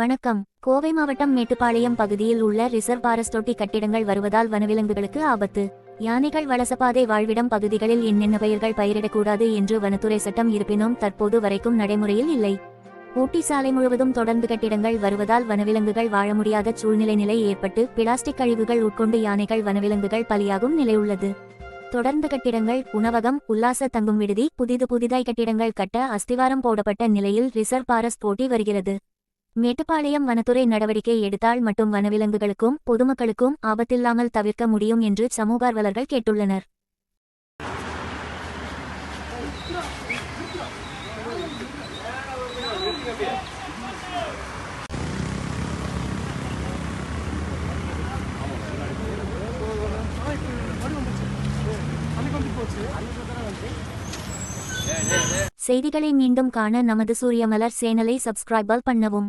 வணக்கம். கோவை மாவட்டம் மேட்டுப்பாளையம் பகுதியில் உள்ள ரிசர்வ் பாரஸ்ட் தொட்டி கட்டிடங்கள் வருவதால் வனவிலங்குகளுக்கு ஆபத்து. யானைகள் வலசபாதை வாழ்விடம் பகுதிகளில் என்னென்ன பயிர்கள் பயிரிடக்கூடாது என்று வனத்துறை சட்டம் இருப்பினும் தற்போது வரைக்கும் நடைமுறையில் இல்லை. ஊட்டி சாலை முழுவதும் தொடர்ந்து கட்டிடங்கள் வருவதால் வனவிலங்குகள் வாழ முடியாத சூழ்நிலை நிலை ஏற்பட்டு பிளாஸ்டிக் கழிவுகள் உட்கொண்டு யானைகள் வனவிலங்குகள் பலியாகும் நிலை உள்ளது. தொடர்ந்து கட்டிடங்கள் உணவகம் உல்லாச தங்கும் விடுதி புதிது புதிதாய் கட்டிடங்கள் கட்ட அஸ்திவாரம் போடப்பட்ட நிலையில் ரிசர்வ் பாரஸ்ட் போட்டி வருகிறது. மேட்டுப்பாளையம் வனத்துறை நடவடிக்கை எடுத்தால் மட்டும் வனவிலங்குகளுக்கும் பொதுமக்களுக்கும் ஆபத்தில்லாமல் தவிர்க்க முடியும் என்று சமூகார்வலர்கள் கேட்டுள்ளனர். செய்திகளை மீண்டும் காண நமது சூரியமலர் சேனலை சப்ஸ்கிரைபால் பண்ணவும்.